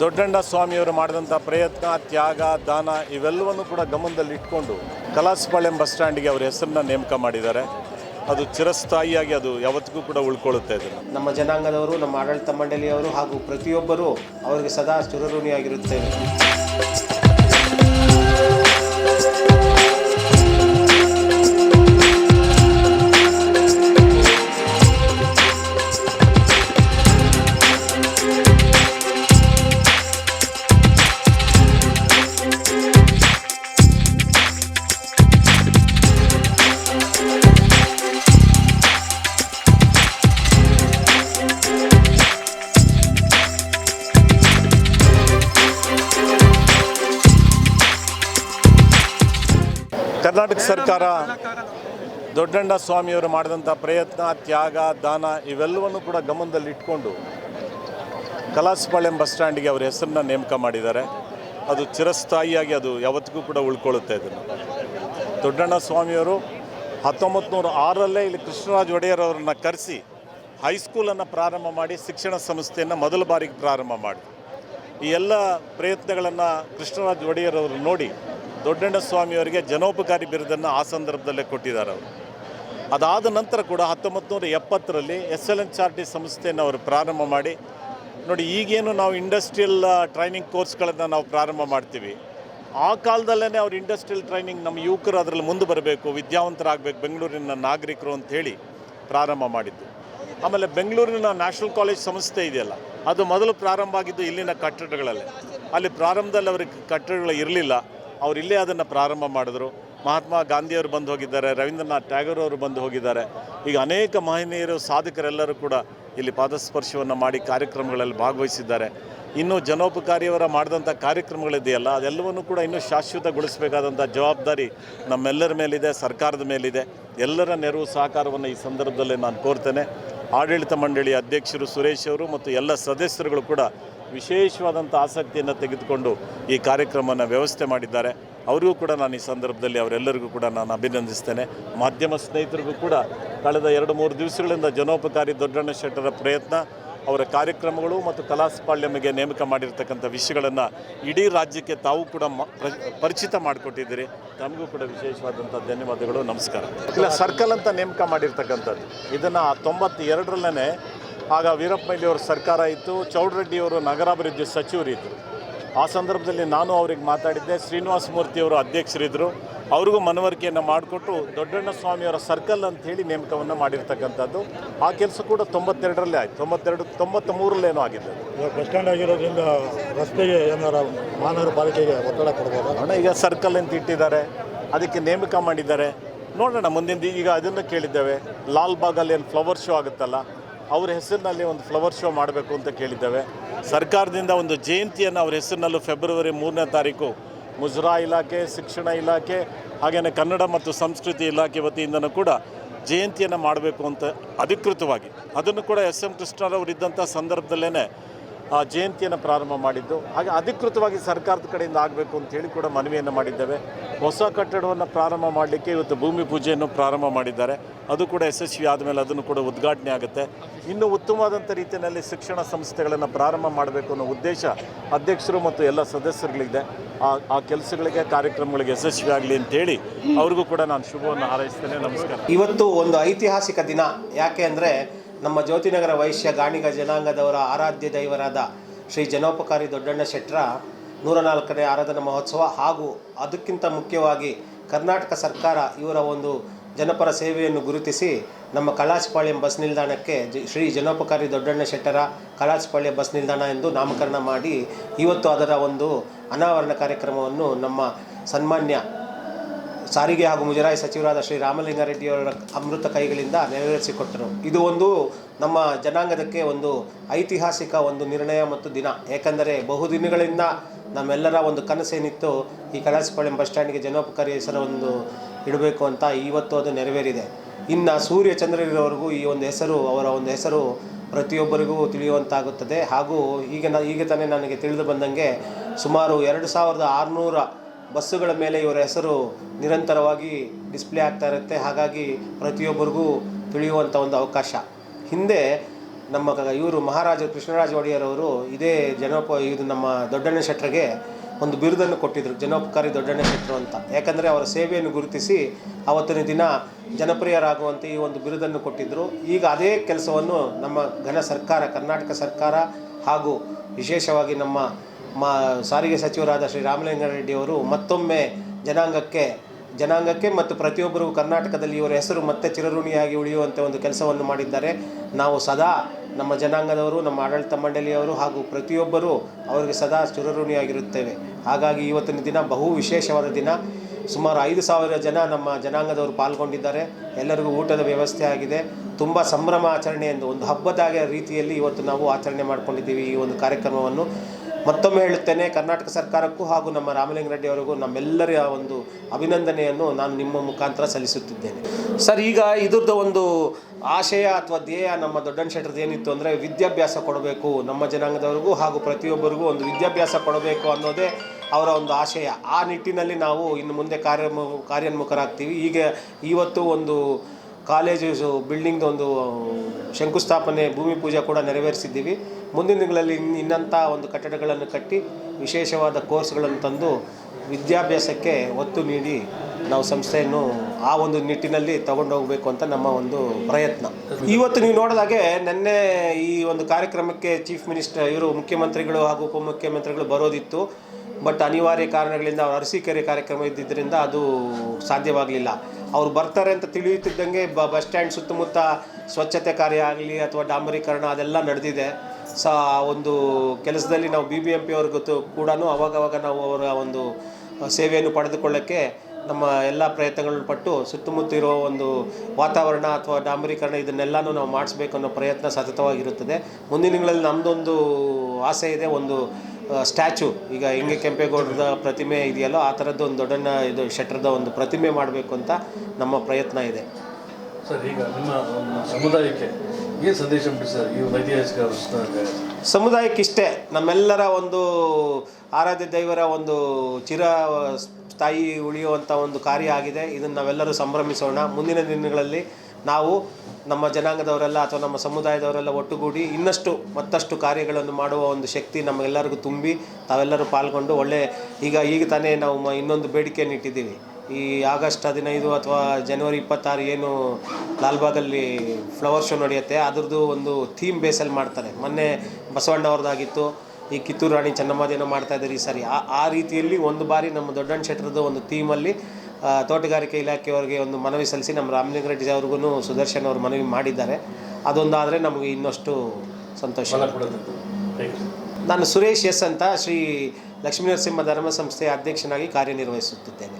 ದೊಡ್ಡಣ್ಣ ಸ್ವಾಮಿಯವರು ಮಾಡಿದಂಥ ಪ್ರಯತ್ನ, ತ್ಯಾಗ, ದಾನ ಇವೆಲ್ಲವನ್ನು ಕೂಡ ಗಮನದಲ್ಲಿ ಇಟ್ಕೊಂಡು ಬಸ್ ಸ್ಟ್ಯಾಂಡಿಗೆ ಅವರ ಹೆಸರನ್ನ ನೇಮಕ ಮಾಡಿದ್ದಾರೆ. ಅದು ಚಿರಸ್ಥಾಯಿಯಾಗಿ ಅದು ಯಾವತ್ತಿಗೂ ಕೂಡ ಉಳ್ಕೊಳ್ಳುತ್ತೆ ಇದನ್ನು. ನಮ್ಮ ಜನಾಂಗದವರು, ನಮ್ಮ ಆಡಳಿತ ಮಂಡಳಿಯವರು ಹಾಗೂ ಪ್ರತಿಯೊಬ್ಬರೂ ಅವರಿಗೆ ಸದಾ ಚಿರಋಣಿಯಾಗಿರುತ್ತೇವೆ. ಕರ್ನಾಟಕ ಸರ್ಕಾರ ದೊಡ್ಡಣ್ಣ ಸ್ವಾಮಿಯವರು ಮಾಡಿದಂಥ ಪ್ರಯತ್ನ, ತ್ಯಾಗ, ದಾನ ಇವೆಲ್ಲವನ್ನು ಕೂಡ ಗಮನದಲ್ಲಿ ಇಟ್ಕೊಂಡು ಕಲಾಸಪಾಳ್ಯಂ ಬಸ್ ಸ್ಟ್ಯಾಂಡಿಗೆ ಅವರ ಹೆಸರನ್ನ ನೇಮಕ ಮಾಡಿದ್ದಾರೆ. ಅದು ಚಿರಸ್ಥಾಯಿಯಾಗಿ ಅದು ಯಾವತ್ತಿಗೂ ಕೂಡ ಉಳ್ಕೊಳ್ಳುತ್ತೆ ಇದನ್ನು. ದೊಡ್ಡಣ್ಣ ಸ್ವಾಮಿಯವರು ಹತ್ತೊಂಬತ್ತು ನೂರ ಆರಲ್ಲೇ ಇಲ್ಲಿ ಕೃಷ್ಣರಾಜ್ ಒಡೆಯರ್ ಅವರನ್ನು ಕರೆಸಿ ಹೈಸ್ಕೂಲನ್ನು ಪ್ರಾರಂಭ ಮಾಡಿ, ಶಿಕ್ಷಣ ಸಂಸ್ಥೆಯನ್ನು ಮೊದಲ ಬಾರಿಗೆ ಪ್ರಾರಂಭ ಮಾಡಿ. ಈ ಎಲ್ಲ ಪ್ರಯತ್ನಗಳನ್ನು ಕೃಷ್ಣರಾಜ ಒಡೆಯರ್ ಅವರು ನೋಡಿ ದೊಡ್ಡಣ್ಣ ಸ್ವಾಮಿಯವರಿಗೆ ಜನೋಪಕಾರಿ ಬಿರುದನ್ನು ಆ ಸಂದರ್ಭದಲ್ಲೇ ಕೊಟ್ಟಿದ್ದಾರೆ ಅವರು. ಅದಾದ ನಂತರ ಕೂಡ ಹತ್ತೊಂಬತ್ತು ನೂರ ಎಪ್ಪತ್ತರಲ್ಲಿ ಎಸ್ ಎಲ್ ಎನ್ ಚಾರ್ಟಿ ಸಂಸ್ಥೆಯನ್ನು ಅವರು ಪ್ರಾರಂಭ ಮಾಡಿ, ನೋಡಿ ಈಗೇನು ನಾವು ಇಂಡಸ್ಟ್ರಿಯಲ್ ಟ್ರೈನಿಂಗ್ ಕೋರ್ಸ್ಗಳನ್ನು ನಾವು ಪ್ರಾರಂಭ ಮಾಡ್ತೀವಿ. ಆ ಕಾಲದಲ್ಲೇ ಅವ್ರು ಇಂಡಸ್ಟ್ರಿಯಲ್ ಟ್ರೈನಿಂಗ್ ನಮ್ಮ ಯುವಕರು ಅದರಲ್ಲಿ ಮುಂದೆ ಬರಬೇಕು, ವಿದ್ಯಾವಂತರಾಗಬೇಕು, ಬೆಂಗಳೂರಿನ ನಾಗರಿಕರು ಅಂತ ಹೇಳಿ ಪ್ರಾರಂಭ ಮಾಡಿದ್ದು. ಆಮೇಲೆ ಬೆಂಗಳೂರಿನ ನ್ಯಾಷನಲ್ ಕಾಲೇಜ್ ಸಂಸ್ಥೆ ಇದೆಯಲ್ಲ, ಅದು ಮೊದಲು ಪ್ರಾರಂಭ ಆಗಿದ್ದು ಇಲ್ಲಿನ ಕಟ್ಟಡಗಳಲ್ಲಿ. ಅಲ್ಲಿ ಪ್ರಾರಂಭದಲ್ಲಿ ಅವ್ರಿಗೆ ಕಟ್ಟಡಗಳು ಇರಲಿಲ್ಲ. ಅವ್ರು ಇಲ್ಲೇ ಅದನ್ನು ಪ್ರಾರಂಭ ಮಾಡಿದ್ರು. ಮಹಾತ್ಮ ಗಾಂಧಿಯವರು ಬಂದು ಹೋಗಿದ್ದಾರೆ, ರವೀಂದ್ರನಾಥ್ ಟ್ಯಾಗೋರ್ ಅವರು ಬಂದು ಹೋಗಿದ್ದಾರೆ. ಈಗ ಅನೇಕ ಮಹನೀಯರು, ಸಾಧಕರೆಲ್ಲರೂ ಕೂಡ ಇಲ್ಲಿ ಪಾದಸ್ಪರ್ಶವನ್ನು ಮಾಡಿ ಕಾರ್ಯಕ್ರಮಗಳಲ್ಲಿ ಭಾಗವಹಿಸಿದ್ದಾರೆ. ಇನ್ನು ಜನೋಪಕಾರಿಯವರ ಮಾಡಿದಂಥ ಕಾರ್ಯಕ್ರಮಗಳಿದೆಯಲ್ಲ, ಅದೆಲ್ಲವನ್ನು ಕೂಡ ಇನ್ನೂ ಶಾಶ್ವತಗೊಳಿಸಬೇಕಾದಂಥ ಜವಾಬ್ದಾರಿ ನಮ್ಮೆಲ್ಲರ ಮೇಲಿದೆ, ಸರ್ಕಾರದ ಮೇಲಿದೆ. ಎಲ್ಲರ ನೆರವು, ಸಹಕಾರವನ್ನು ಈ ಸಂದರ್ಭದಲ್ಲಿ ನಾನು ಕೋರ್ತೇನೆ. ಆಡಳಿತ ಮಂಡಳಿ ಅಧ್ಯಕ್ಷರು ಸುರೇಶ್ ಅವರು ಮತ್ತು ಎಲ್ಲ ಸದಸ್ಯರುಗಳು ಕೂಡ ವಿಶೇಷವಾದಂಥ ಆಸಕ್ತಿಯನ್ನು ತೆಗೆದುಕೊಂಡು ಈ ಕಾರ್ಯಕ್ರಮವನ್ನು ವ್ಯವಸ್ಥೆ ಮಾಡಿದ್ದಾರೆ. ಅವರಿಗೂ ಕೂಡ ನಾನು ಈ ಸಂದರ್ಭದಲ್ಲಿ ಅವರೆಲ್ಲರಿಗೂ ಕೂಡ ನಾನು ಅಭಿನಂದಿಸ್ತೇನೆ. ಮಾಧ್ಯಮ ಸ್ನೇಹಿತರಿಗೂ ಕೂಡ ಕಳೆದ ಎರಡು ಮೂರು ದಿವಸಗಳಿಂದ ಜನೋಪಕಾರಿ ದೊಡ್ಡಣ್ಣ ಶೆಟ್ಟರ ಪ್ರಯತ್ನ, ಅವರ ಕಾರ್ಯಕ್ರಮಗಳು ಮತ್ತು ಕಲಾಸ್ಪಾಳ್ಯಮಿಗೆ ನೇಮಕ ಮಾಡಿರ್ತಕ್ಕಂಥ ವಿಷಯಗಳನ್ನು ಇಡೀ ರಾಜ್ಯಕ್ಕೆ ತಾವು ಕೂಡ ಪರಿಚಿತ ಮಾಡಿಕೊಟ್ಟಿದ್ದೀರಿ. ತಮಗೂ ಕೂಡ ವಿಶೇಷವಾದಂಥ ಧನ್ಯವಾದಗಳು. ನಮಸ್ಕಾರ. ಇಲ್ಲ, ಸರ್ಕಲ್ ಅಂತ ನೇಮಕ ಮಾಡಿರ್ತಕ್ಕಂಥದ್ದು. ಇದನ್ನು ತೊಂಬತ್ತೆರಡರಲ್ಲೇ ಆಗ ವೀರಪ್ಪ ಮೊಯ್ಲಿಯವ್ರ ಸರ್ಕಾರ ಇತ್ತು ಚೌಡರೆಡ್ಡಿಯವರು ನಗರಾಭಿವೃದ್ಧಿ ಸಚಿವರು ಇದ್ದರು ಆ ಸಂದರ್ಭದಲ್ಲಿ ನಾನು ಅವ್ರಿಗೆ ಮಾತಾಡಿದ್ದೆ ಶ್ರೀನಿವಾಸ ಮೂರ್ತಿಯವರು ಅಧ್ಯಕ್ಷರಿದ್ದರು ಅವ್ರಿಗೂ ಮನವರಿಕೆಯನ್ನು ಮಾಡಿಕೊಟ್ಟು ದೊಡ್ಡಣ್ಣ ಸ್ವಾಮಿಯವರ ಸರ್ಕಲ್ ಅಂತ ಹೇಳಿ ನೇಮಕವನ್ನು ಮಾಡಿರ್ತಕ್ಕಂಥದ್ದು. ಆ ಕೆಲಸ ಕೂಡ ತೊಂಬತ್ತೆರಡರಲ್ಲೇ ಆಯಿತು ತೊಂಬತ್ತೆರಡು ತೊಂಬತ್ತ ಮೂರಲ್ಲೇನೋ ಆಗಿದೆ. ಇವಾಗ ಬಸ್ ಸ್ಟ್ಯಾಂಡ್ ಆಗಿರೋದ್ರಿಂದ ರಸ್ತೆಗೆ ಏನಾರ ಮಹಾನಗರ ಪಾಲಿಕೆಗೆ ಒತ್ತಡ ಕೊಡ್ಬೋದು? ಅಣ್ಣ ಈಗ ಸರ್ಕಲ್ ಅಂತ ಇಟ್ಟಿದ್ದಾರೆ ಅದಕ್ಕೆ ನೇಮಕ ಮಾಡಿದ್ದಾರೆ. ನೋಡೋಣ ಮುಂದಿನ ಈಗ ಅದನ್ನು ಕೇಳಿದ್ದೇವೆ. ಲಾಲ್ ಬಾಗಲ್ಲಿ ಏನು ಫ್ಲವರ್ ಶೋ ಆಗುತ್ತಲ್ಲ ಅವ್ರ ಹೆಸರಿನಲ್ಲಿ ಒಂದು ಫ್ಲವರ್ ಶೋ ಮಾಡಬೇಕು ಅಂತ ಕೇಳಿದ್ದೇವೆ. ಸರ್ಕಾರದಿಂದ ಒಂದು ಜಯಂತಿಯನ್ನು ಅವ್ರ ಹೆಸರಿನಲ್ಲೂ ಫೆಬ್ರವರಿ ಮೂರನೇ ತಾರೀಕು ಮುಜರಾ ಇಲಾಖೆ, ಶಿಕ್ಷಣ ಇಲಾಖೆ ಹಾಗೆಯೇ ಕನ್ನಡ ಮತ್ತು ಸಂಸ್ಕೃತಿ ಇಲಾಖೆ ವತಿಯಿಂದನೂ ಕೂಡ ಜಯಂತಿಯನ್ನು ಮಾಡಬೇಕು ಅಂತ ಅಧಿಕೃತವಾಗಿ. ಅದನ್ನು ಕೂಡ ಎಸ್ ಎಂ ಕೃಷ್ಣರವರು ಇದ್ದಂಥ ಸಂದರ್ಭದಲ್ಲೇ ಜಯಂತಿಯನ್ನು ಪ್ರಾರಂಭ ಮಾಡಿದ್ದು. ಹಾಗೆ ಅಧಿಕೃತವಾಗಿ ಸರ್ಕಾರದ ಕಡೆಯಿಂದ ಆಗಬೇಕು ಅಂತ ಹೇಳಿ ಕೂಡ ಮನವಿಯನ್ನು ಮಾಡಿದ್ದೇವೆ. ಹೊಸ ಕಟ್ಟಡವನ್ನು ಪ್ರಾರಂಭ ಮಾಡಲಿಕ್ಕೆ ಇವತ್ತು ಭೂಮಿ ಪೂಜೆಯನ್ನು ಪ್ರಾರಂಭ ಮಾಡಿದ್ದಾರೆ. ಅದು ಕೂಡ ಯಶಸ್ವಿ ಆದಮೇಲೆ ಅದನ್ನು ಕೂಡ ಉದ್ಘಾಟನೆ ಆಗುತ್ತೆ. ಇನ್ನು ಉತ್ತಮವಾದಂಥ ರೀತಿಯಲ್ಲಿ ಶಿಕ್ಷಣ ಸಂಸ್ಥೆಗಳನ್ನು ಪ್ರಾರಂಭ ಮಾಡಬೇಕು ಅನ್ನೋ ಉದ್ದೇಶ ಅಧ್ಯಕ್ಷರು ಮತ್ತು ಎಲ್ಲ ಸದಸ್ಯರುಗಳಿದೆ. ಆ ಆ ಕೆಲಸಗಳಿಗೆ, ಕಾರ್ಯಕ್ರಮಗಳಿಗೆ ಯಶಸ್ವಿಯಾಗಲಿ ಅಂತೇಳಿ ಅವ್ರಿಗೂ ಕೂಡ ನಾನು ಶುಭವನ್ನು ಹಾರೈಸ್ತೇನೆ. ನಮಸ್ಕಾರ. ಇವತ್ತು ಒಂದು ಐತಿಹಾಸಿಕ ದಿನ. ಯಾಕೆ ಅಂದರೆ ನಮ್ಮ ಜ್ಯೋತಿನಗರ ವೈಶ್ಯ ಗಾಣಿಗ ಜನಾಂಗದವರ ಆರಾಧ್ಯ ದೈವರಾದ ಶ್ರೀ ಜನೋಪಕಾರಿ ದೊಡ್ಡಣ್ಣ ಶೆಟ್ಟರ ನೂರ ನಾಲ್ಕನೇ ಆರಾಧನಾ ಮಹೋತ್ಸವ ಹಾಗೂ ಅದಕ್ಕಿಂತ ಮುಖ್ಯವಾಗಿ ಕರ್ನಾಟಕ ಸರ್ಕಾರ ಇವರ ಒಂದು ಜನಪರ ಸೇವೆಯನ್ನು ಗುರುತಿಸಿ ನಮ್ಮ ಕಲಾಸಪಾಳ್ಯಂ ಬಸ್ ನಿಲ್ದಾಣಕ್ಕೆ ಶ್ರೀ ಜನೋಪಕಾರಿ ದೊಡ್ಡಣ್ಣ ಶೆಟ್ಟರ ಕಲಾಸಪಾಳ್ಯ ಬಸ್ ನಿಲ್ದಾಣ ಎಂದು ನಾಮಕರಣ ಮಾಡಿ, ಇವತ್ತು ಅದರ ಒಂದು ಅನಾವರಣ ಕಾರ್ಯಕ್ರಮವನ್ನು ನಮ್ಮ ಸನ್ಮಾನ್ಯ ಸಾರಿಗೆ ಹಾಗೂ ಮುಜರಾಯಿ ಸಚಿವರಾದ ಶ್ರೀ ರಾಮಲಿಂಗಾರೆಡ್ಡಿಯವರ ಅಮೃತ ಕೈಗಳಿಂದ ನೆರವೇರಿಸಿಕೊಟ್ಟರು ಇದು ಒಂದು ನಮ್ಮ ಜನಾಂಗದಕ್ಕೆ ಒಂದು ಐತಿಹಾಸಿಕ ಒಂದು ನಿರ್ಣಯ ಮತ್ತು ದಿನ. ಏಕೆಂದರೆ ಬಹುದಿನಗಳಿಂದ ನಮ್ಮೆಲ್ಲರ ಒಂದು ಕನಸೇನಿತ್ತು ಈ ಕಳಸಪಾಳ್ಯಂ ಬಸ್ ಸ್ಟ್ಯಾಂಡ್ಗೆ ಜನೋಪಕಾರಿ ಒಂದು ಇಡಬೇಕು ಅಂತ ಇವತ್ತು ಅದು ನೆರವೇರಿದೆ. ಇನ್ನು ಸೂರ್ಯ ಚಂದ್ರರಿರೋವರೆಗೂ ಈ ಒಂದು ಹೆಸರು, ಅವರ ಒಂದು ಹೆಸರು ಪ್ರತಿಯೊಬ್ಬರಿಗೂ ತಿಳಿಯುವಂತಾಗುತ್ತದೆ. ಹಾಗೂ ಈಗ ನ ಈಗ ತಾನೇ ನನಗೆ ತಿಳಿದು ಬಂದಂಗೆ ಸುಮಾರು ಎರಡು ಸಾವಿರದ ಆರುನೂರ ಬಸ್ಸುಗಳ ಮೇಲೆ ಇವರ ಹೆಸರು ನಿರಂತರವಾಗಿ ಡಿಸ್ಪ್ಲೇ ಆಗ್ತಾ ಇರುತ್ತೆ. ಹಾಗಾಗಿ ಪ್ರತಿಯೊಬ್ಬರಿಗೂ ತಿಳಿಯುವಂಥ ಒಂದು ಅವಕಾಶ. ಹಿಂದೆ ನಮ್ಮ ಇವರು ಮಹಾರಾಜ ಕೃಷ್ಣರಾಜ ಒಡೆಯರ್ ಅವರು ಇದೇ ಜನೋಪ, ಇದು ನಮ್ಮ ದೊಡ್ಡಣ್ಣ ಶೆಟ್ಟರಿಗೆ ಒಂದು ಬಿರುದನ್ನು ಕೊಟ್ಟಿದ್ದರು ಜನೋಪಕಾರಿ ದೊಡ್ಡಣ್ಣ ಶೆಟ್ಟರು ಅಂತ. ಯಾಕಂದರೆ ಅವರ ಸೇವೆಯನ್ನು ಗುರುತಿಸಿ ಅವತ್ತಿನ ದಿನ ಜನಪ್ರಿಯರಾಗುವಂತೆ ಈ ಒಂದು ಬಿರುದನ್ನು ಕೊಟ್ಟಿದ್ದರು ಈಗ ಅದೇ ಕೆಲಸವನ್ನು ನಮ್ಮ ಘನ ಸರ್ಕಾರ, ಕರ್ನಾಟಕ ಸರ್ಕಾರ ಹಾಗೂ ವಿಶೇಷವಾಗಿ ನಮ್ಮ ಮಾ, ಸಾರಿಗೆ ಸಚಿವರಾದ ಶ್ರೀ ಅವರು ಮತ್ತೊಮ್ಮೆ ಜನಾಂಗಕ್ಕೆ ಜನಾಂಗಕ್ಕೆ ಮತ್ತು ಪ್ರತಿಯೊಬ್ಬರು ಕರ್ನಾಟಕದಲ್ಲಿ ಇವರ ಹೆಸರು ಮತ್ತೆ ಚಿರಋಣಿಯಾಗಿ ಉಳಿಯುವಂಥ ಒಂದು ಕೆಲಸವನ್ನು ಮಾಡಿದ್ದಾರೆ. ನಾವು ಸದಾ ನಮ್ಮ ಜನಾಂಗದವರು, ನಮ್ಮ ಆಡಳಿತ ಮಂಡಳಿಯವರು ಹಾಗೂ ಪ್ರತಿಯೊಬ್ಬರೂ ಅವರಿಗೆ ಸದಾ ಚಿರಋಣಿಯಾಗಿರುತ್ತೇವೆ. ಹಾಗಾಗಿ ಇವತ್ತಿನ ದಿನ ಬಹು ವಿಶೇಷವಾದ ದಿನ. ಸುಮಾರು ಐದು ಸಾವಿರ ಜನ ನಮ್ಮ ಜನಾಂಗದವರು ಪಾಲ್ಗೊಂಡಿದ್ದಾರೆ. ಎಲ್ಲರಿಗೂ ಊಟದ ವ್ಯವಸ್ಥೆ ಆಗಿದೆ. ತುಂಬ ಸಂಭ್ರಮ ಆಚರಣೆ ಎಂದು ಒಂದು ಹಬ್ಬದ ರೀತಿಯಲ್ಲಿ ಇವತ್ತು ನಾವು ಆಚರಣೆ ಮಾಡಿಕೊಂಡಿದ್ದೀವಿ ಈ ಒಂದು ಕಾರ್ಯಕ್ರಮವನ್ನು. ಮತ್ತೊಮ್ಮೆ ಹೇಳುತ್ತೇನೆ, ಕರ್ನಾಟಕ ಸರ್ಕಾರಕ್ಕೂ ಹಾಗೂ ನಮ್ಮ ರಾಮಲಿಂಗರೆಡ್ಡಿ ಅವರಿಗೂ ನಮ್ಮೆಲ್ಲರ ಒಂದು ಅಭಿನಂದನೆಯನ್ನು ನಾನು ನಿಮ್ಮ ಮುಖಾಂತರ ಸಲ್ಲಿಸುತ್ತಿದ್ದೇನೆ. ಸರ್, ಈಗ ಇದ್ರದ್ದು ಒಂದು ಆಶಯ ಅಥವಾ ಧ್ಯೇಯ ನಮ್ಮ ದೊಡ್ಡಣ್ಣ ಶೆಟ್ಟರ್ದು ಏನಿತ್ತು ಅಂದರೆ ವಿದ್ಯಾಭ್ಯಾಸ ಕೊಡಬೇಕು. ನಮ್ಮ ಜನಾಂಗದವರಿಗೂ ಹಾಗೂ ಪ್ರತಿಯೊಬ್ಬರಿಗೂ ಒಂದು ವಿದ್ಯಾಭ್ಯಾಸ ಕೊಡಬೇಕು ಅನ್ನೋದೇ ಅವರ ಒಂದು ಆಶಯ. ಆ ನಿಟ್ಟಿನಲ್ಲಿ ನಾವು ಇನ್ನು ಮುಂದೆ ಕಾರ್ಯ ಕಾರ್ಯೋನ್ಮುಖರಾಗ್ತೀವಿ. ಈಗ ಇವತ್ತು ಒಂದು ಕಾಲೇಜು ಬಿಲ್ಡಿಂಗ್ದು ಒಂದು ಶಂಕುಸ್ಥಾಪನೆ, ಭೂಮಿ ಪೂಜೆ ಕೂಡ ನೆರವೇರಿಸಿದ್ದೀವಿ. ಮುಂದಿನ ದಿನಗಳಲ್ಲಿ ಇನ್ನು ಇನ್ನಂಥ ಒಂದು ಕಟ್ಟಡಗಳನ್ನು ಕಟ್ಟಿ ವಿಶೇಷವಾದ ಕೋರ್ಸ್ಗಳನ್ನು ತಂದು ವಿದ್ಯಾಭ್ಯಾಸಕ್ಕೆ ಒತ್ತು ನೀಡಿ ನಾವು ಸಂಸ್ಥೆಯನ್ನು ಆ ಒಂದು ನಿಟ್ಟಿನಲ್ಲಿ ತಗೊಂಡೋಗಬೇಕು ಅಂತ ನಮ್ಮ ಒಂದು ಪ್ರಯತ್ನ. ಇವತ್ತು ನೀವು ನೋಡಿದಾಗೆ ನಿನ್ನೆ ಈ ಒಂದು ಕಾರ್ಯಕ್ರಮಕ್ಕೆ ಚೀಫ್ ಮಿನಿಸ್ಟರ್ ಇವರು ಮುಖ್ಯಮಂತ್ರಿಗಳು ಹಾಗೂ ಉಪಮುಖ್ಯಮಂತ್ರಿಗಳು ಬರೋದಿತ್ತು. ಬಟ್ ಅನಿವಾರ್ಯ ಕಾರಣಗಳಿಂದ ಅವರು ಅರಸೀಕೆರೆ ಕಾರ್ಯಕ್ರಮ ಇದ್ದಿದ್ದರಿಂದ ಅದು ಸಾಧ್ಯವಾಗಲಿಲ್ಲ. ಅವ್ರು ಬರ್ತಾರೆ ಅಂತ ತಿಳಿಯುತ್ತಿದ್ದಂಗೆ ಬ ಬಸ್ ಸ್ಟ್ಯಾಂಡ್ ಸುತ್ತಮುತ್ತ ಸ್ವಚ್ಛತೆ ಕಾರ್ಯ ಆಗಲಿ ಅಥವಾ ಡಾಂಬರೀಕರಣ ಅದೆಲ್ಲ ನಡೆದಿದೆ. ಸ, ಆ ಒಂದು ಕೆಲಸದಲ್ಲಿ ನಾವು ಬಿ ಬಿ ಎಂ ಪಿ ಅವ್ರಿಗೂ ಕೂಡ ಅವಾಗವಾಗ ನಾವು ಅವರ ಒಂದು ಸೇವೆಯನ್ನು ಪಡೆದುಕೊಳ್ಳೋಕ್ಕೆ ನಮ್ಮ ಎಲ್ಲ ಪ್ರಯತ್ನಗಳನ್ನು ಪಟ್ಟು ಸುತ್ತಮುತ್ತ ಇರೋ ಒಂದು ವಾತಾವರಣ ಅಥವಾ ಡಾಂಬರೀಕರಣ ಇದನ್ನೆಲ್ಲನೂ ನಾವು ಮಾಡಿಸ್ಬೇಕು ಅನ್ನೋ ಪ್ರಯತ್ನ ಸತತವಾಗಿರುತ್ತದೆ. ಮುಂದಿನ ದಿನಗಳಲ್ಲಿ ನಮ್ಮದೊಂದು ಆಸೆ ಇದೆ, ಒಂದು ಸ್ಟ್ಯಾಚು. ಈಗ ಹೆಂಗೆ ಕೆಂಪೇಗೌಡರದ ಪ್ರತಿಮೆ ಇದೆಯಲ್ಲೋ ಆ ಥರದ್ದು ಒಂದು ದೊಡ್ಡಣ್ಣ ಇದು ಶೆಟ್ರದ ಒಂದು ಪ್ರತಿಮೆ ಮಾಡಬೇಕು ಅಂತ ನಮ್ಮ ಪ್ರಯತ್ನ ಇದೆ. ಸರ್ ಈಗ ನಿಮ್ಮ ಸಮುದಾಯಕ್ಕೆ ಏನು ಸಂದೇಶ ಸರ್ ಈ ಐತಿಹಾಸಿಕ ಸಮುದಾಯಕ್ಕೆ ಸಮುದಾಯಕ್ಕಿಷ್ಟೇ. ನಮ್ಮೆಲ್ಲರ ಒಂದು ಆರಾಧ್ಯ ದೈವರ ಒಂದು ಚಿರ ಸ್ಥಾಯಿ ಉಳಿಯುವಂಥ ಒಂದು ಕಾರ್ಯ ಆಗಿದೆ. ಇದನ್ನು ನಾವೆಲ್ಲರೂ ಸಂಭ್ರಮಿಸೋಣ. ಮುಂದಿನ ದಿನಗಳಲ್ಲಿ ನಾವು ನಮ್ಮ ಜನಾಂಗದವರೆಲ್ಲ ಅಥವಾ ನಮ್ಮ ಸಮುದಾಯದವರೆಲ್ಲ ಒಟ್ಟುಗೂಡಿ ಇನ್ನಷ್ಟು ಮತ್ತಷ್ಟು ಕಾರ್ಯಗಳನ್ನು ಮಾಡುವ ಒಂದು ಶಕ್ತಿ ನಮಗೆಲ್ಲರಿಗೂ ತುಂಬಿ ತಾವೆಲ್ಲರೂ ಪಾಲ್ಗೊಂಡು ಒಳ್ಳೆ ಈಗ ಈಗ ತಾನೇ ನಾವು ಇನ್ನೊಂದು ಬೇಡಿಕೆಯನ್ನು ಇಟ್ಟಿದ್ದೀವಿ. ಈ ಆಗಸ್ಟ್ ಹದಿನೈದು ಅಥವಾ ಜನವರಿ ಇಪ್ಪತ್ತಾರು ಏನು ಲಾಲ್ಬಾಗಲ್ಲಿ ಫ್ಲವರ್ ಶೋ ನಡೆಯುತ್ತೆ, ಅದರದ್ದು ಒಂದು ಥೀಮ್ ಬೇಸಲ್ಲಿ ಮಾಡ್ತಾರೆ. ಮೊನ್ನೆ ಬಸವಣ್ಣ ಅವ್ರದ್ದಾಗಿತ್ತು, ಈ ಕಿತ್ತೂರು ರಾಣಿ ಚೆನ್ನಮ್ಮದೇನೋ ಮಾಡ್ತಾ ಇದ್ದಾರೆ ಈ ಸಾರಿ. ಆ ಆ ರೀತಿಯಲ್ಲಿ ಒಂದು ಬಾರಿ ನಮ್ಮ ದೊಡ್ಡಣ್ಣ ಶೆಟ್ಟರದ್ದು ಒಂದು ಥೀಮಲ್ಲಿ ತೋಟಗಾರಿಕೆ ಇಲಾಖೆಯವರಿಗೆ ಒಂದು ಮನವಿ ಸಲ್ಲಿಸಿ ನಮ್ಮ ರಾಮಲಿಂಗರೆಡ್ಡಿ ಅವ್ರಿಗೂ ಸುದರ್ಶನ್ ಅವರು ಮನವಿ ಮಾಡಿದ್ದಾರೆ. ಅದೊಂದಾದರೆ ನಮಗೆ ಇನ್ನಷ್ಟು ಸಂತೋಷ. ನಾನು ಸುರೇಶ್ ಎಸ್ ಅಂತ ಶ್ರೀ ಲಕ್ಷ್ಮೀ ನರಸಿಂಹ ಧರ್ಮ ಸಂಸ್ಥೆಯ ಅಧ್ಯಕ್ಷನಾಗಿ ಕಾರ್ಯನಿರ್ವಹಿಸುತ್ತಿದ್ದೇನೆ.